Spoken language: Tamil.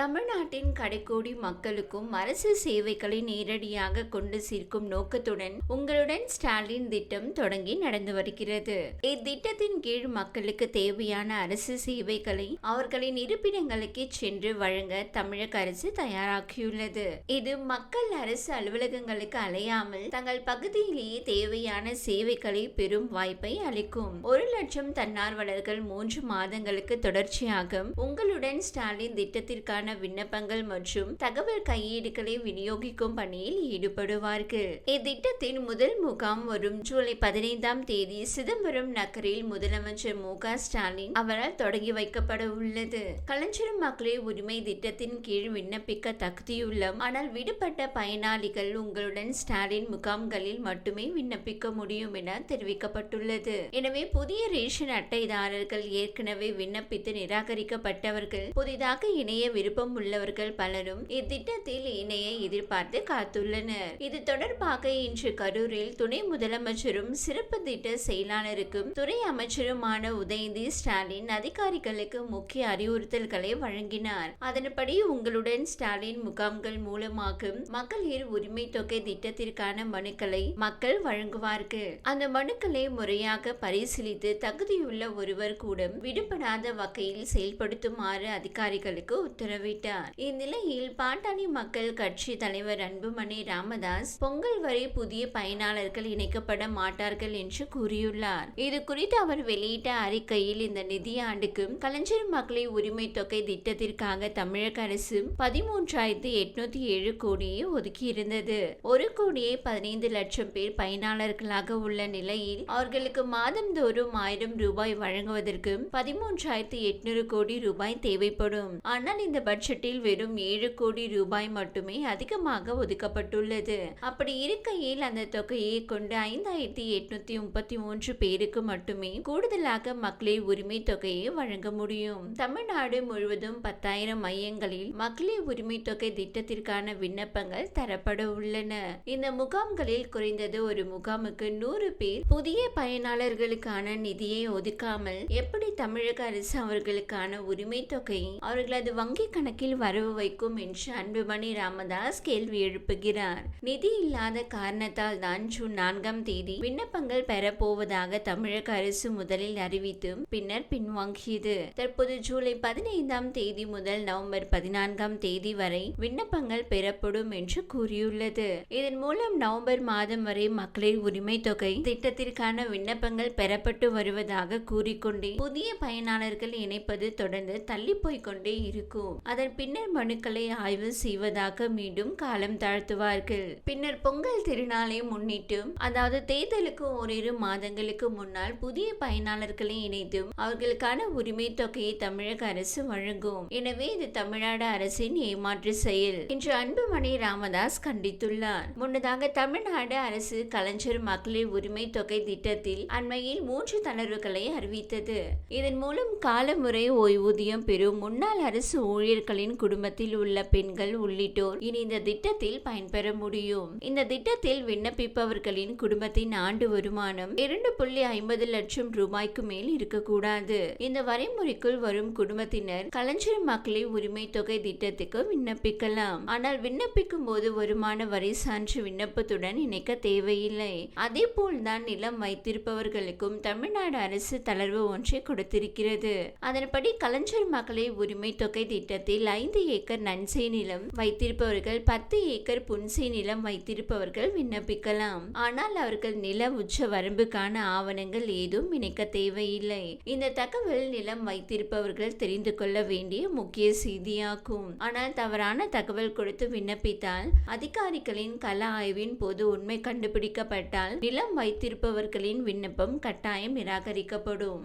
தமிழ்நாட்டின் கடைக்கோடி மக்களுக்கும் அரசு சேவைகளை நேரடியாக கொண்டு சேர்க்கும் நோக்கத்துடன் உங்களுடன் ஸ்டாலின் திட்டம் தொடங்கி நடந்து வருகிறது. இத்திட்டத்தின் கீழ் மக்களுக்கு தேவையான அரசு சேவைகளை அவர்களின் இருப்பிடங்களுக்கு சென்று வழங்க தமிழக அரசு தயாராகியுள்ளது. இது மக்கள் அரசு அலுவலகங்களுக்கு அலையாமல் தங்கள் பகுதியிலேயே தேவையான சேவைகளை பெறும் வாய்ப்பை அளிக்கும். ஒரு லட்சம் தன்னார்வலர்கள் மூன்று மாதங்களுக்கு தொடர்ச்சியாக உங்களுடன் ஸ்டாலின் திட்டத்திற்கான விண்ணப்பங்கள் மற்றும் தகவல் கையேடுகளை விநியோகிக்கும் பணியில் ஈடுபடுவார்கள். இத்திட்டத்தின் முதல் முகாம் வரும் ஜூலை பதினைந்தாம் தேதி சிதம்பரம் நகரில் முதலமைச்சர் மு க ஸ்டாலின் அவரால் தொடங்கி வைக்கப்பட உள்ளது. கலைஞர் மகளிர் உரிமை திட்டத்தின் கீழ் விண்ணப்பிக்க தகுதியுள்ள ஆனால் விடுபட்ட பயனாளிகள் உங்களுடன் ஸ்டாலின் முகாம்களில் மட்டுமே விண்ணப்பிக்க முடியும் என தெரிவிக்கப்பட்டுள்ளது. எனவே புதிய ரேஷன் அட்டைதாரர்கள் ஏற்கனவே விண்ணப்பித்து நிராகரிக்கப்பட்டவர்கள் புதிதாக இணைய விருப்பம் உள்ளவர்கள் பலரும் இத்திட்டத்தில் இணைய எதிர்பார்த்து காத்துள்ளனர். இது தொடர்பாக இன்று கரூரில் துணை முதலமைச்சரும் சிறப்பு திட்ட செயலாளருக்கும் துறை அமைச்சருமான உதயநிதி ஸ்டாலின் அதிகாரிகளுக்கு முக்கிய அறிவுறுத்தல்களை வழங்கினார். அதன்படி உங்களுடன் ஸ்டாலின் முகாம்கள் மூலமாக மகளிர் உரிமை தொகை திட்டத்திற்கான மனுக்களை மக்கள் வழங்குவார்கள். அந்த மனுக்களை முறையாக பரிசீலித்து தகுதியுள்ள ஒருவர் கூட விடுபடாத வகையில் செயல்படுத்துமாறு அதிகாரிகளுக்கு உத்தரவு உத்தரவிட்டார் இந்நிலையில் பாட்டாளி மக்கள் கட்சி தலைவர் அன்புமணி ராமதாஸ் பொங்கல் வரை புதிய பயனாளர்கள் இணைக்கப்பட மாட்டார்கள் என்று கூறியுள்ளார். இது குறித்து அவர் வெளியிட்ட அறிக்கையில் இந்த நிதியாண்டுக்கு கலைஞர் மகளிர் உரிமை தொகை திட்டத்திற்காக தமிழக அரசு பதிமூன்றாயிரத்தி எட்நூத்தி ஏழு கோடியை ஒதுக்கியிருந்தது. ஒரு கோடியே பதினைந்து லட்சம் பேர் பயனாளர்களாக உள்ள நிலையில் அவர்களுக்கு மாதந்தோறும் ஆயிரம் ரூபாய் வழங்குவதற்கு பதிமூன்றாயிரத்தி எட்நூறு கோடி ரூபாய் தேவைப்படும். ஆனால் இந்த பட்ஜெட்டில் வெறும் ஏழு கோடி ரூபாய் மட்டுமே அதிகமாக ஒதுக்கப்பட்டுள்ளது. அப்படி இருக்கையில் அந்த தொகையை கொண்டு ஐந்தாயிரத்தி எட்நூத்தி முப்பத்தி மூன்று பேருக்கு மட்டுமே கூடுதலாக மகளிர் உரிமை தொகையை வழங்க முடியும். தமிழ்நாடு முழுவதும் பத்தாயிரம் மையங்களில் மகளிர் உரிமை தொகை திட்டத்திற்கான விண்ணப்பங்கள் தரப்பட உள்ளன. இந்த முகாம்களில் குறைந்தது ஒரு முகாமுக்கு நூறு பேர் புதிய பயனாளர்களுக்கான நிதியை ஒதுக்காமல் எப்படி தமிழக அரசு அவர்களுக்கான உரிமை தொகையை அவர்களது வங்கி கணக்கில் வரவு வைக்கும் என்று அன்புமணி ராமதாஸ் கேள்வி எழுப்புகிறார். நிதி இல்லாத காரணத்தால் தான் ஜூன் நான்காம் தேதி விண்ணப்பங்கள் பெறப்போவதாக தமிழக அரசு முதலில் அறிவித்து பின்னர் பின்வாங்கியது. தற்போது ஜூலை பதினைந்தாம் தேதி முதல் நவம்பர் பதினான்காம் தேதி வரை விண்ணப்பங்கள் பெறப்படும் என்று கூறியுள்ளது. இதன் மூலம் நவம்பர் மாதம் வரை மகளிர் உரிமை தொகை திட்டத்திற்கான விண்ணப்பங்கள் பெறப்பட்டு வருவதாக கூறிக்கொண்டே புதிய பயனாளர்கள் இணைப்பது தொடர்ந்து தள்ளி போய்கொண்டே இருக்கும். அதன் பின்னர் மனுக்களை ஆய்வு செய்வதாக மீண்டும் காலம் தாழ்த்துவார்கள். பின்னர் பொங்கல் திருநாளை முன்னிட்டு அதாவது தேர்தலுக்கு ஓரிரு மாதங்களுக்கு முன்னால் புதிய பயனாளர்களை இணைத்தும் அவர்களுக்கான உரிமை தொகையை தமிழக அரசு வழங்கும். எனவே இது தமிழ்நாடு அரசின் ஏமாற்று செயல் என்று அன்புமணி ராமதாஸ் கண்டித்துள்ளார். முன்னதாக தமிழ்நாடு அரசு கலைஞர் மகளிர் உரிமை தொகை திட்டத்தில் அண்மையில் மூன்று தளர்வுகளை அறிவித்தது. இதன் மூலம் காலமுறை ஓய்வூதியம் பெறும் முன்னாள் அரசு ஊழியர் ஊழியர்களின் குடும்பத்தில் உள்ள பெண்கள் உள்ளிட்டோர் இனி இந்த திட்டத்தில் பயன்பெற முடியும். இந்த திட்டத்தில் விண்ணப்பிப்பவர்களின் குடும்பத்தின் ஆண்டு வருமானம் இரண்டு புள்ளி ஐம்பது லட்சம் ரூபாய்க்கு மேல் இருக்கக்கூடாது. இந்த வரைமுறைக்குள் வரும் குடும்பத்தினர் கலைஞர் மகளிர் உரிமை தொகை திட்டத்துக்கு விண்ணப்பிக்கலாம். ஆனால் விண்ணப்பிக்கும் போது வருமான வரி சான்று விண்ணப்பத்துடன் இணைக்க தேவையில்லை. அதே போல்தான் நிலம் வைத்திருப்பவர்களுக்கும் தமிழ்நாடு அரசு தளர்வு ஒன்றை கொடுத்திருக்கிறது. அதன்படி கலைஞர் மகளிர் உரிமை தொகை திட்டத்தில் ஐந்து ஏக்கர் நன்செய் நிலம் வைத்திருப்பவர்கள் பத்து ஏக்கர் புன்செய் நிலம் வைத்திருப்பவர்கள் விண்ணப்பிக்கலாம். ஆனால் அவர்கள் நில உச்ச வரம்புக்கான ஆவணங்கள் ஏதும் இணைக்க தேவையில்லை. இந்த தகவல் நிலம் வைத்திருப்பவர்கள் தெரிந்து கொள்ள வேண்டிய முக்கிய செய்தியாகும். ஆனால் தவறான தகவல் கொடுத்து விண்ணப்பித்தால் அதிகாரிகளின் கள ஆய்வின் போது உண்மை கண்டுபிடிக்கப்பட்டால் நிலம் வைத்திருப்பவர்களின் விண்ணப்பம் கட்டாயம் நிராகரிக்கப்படும்.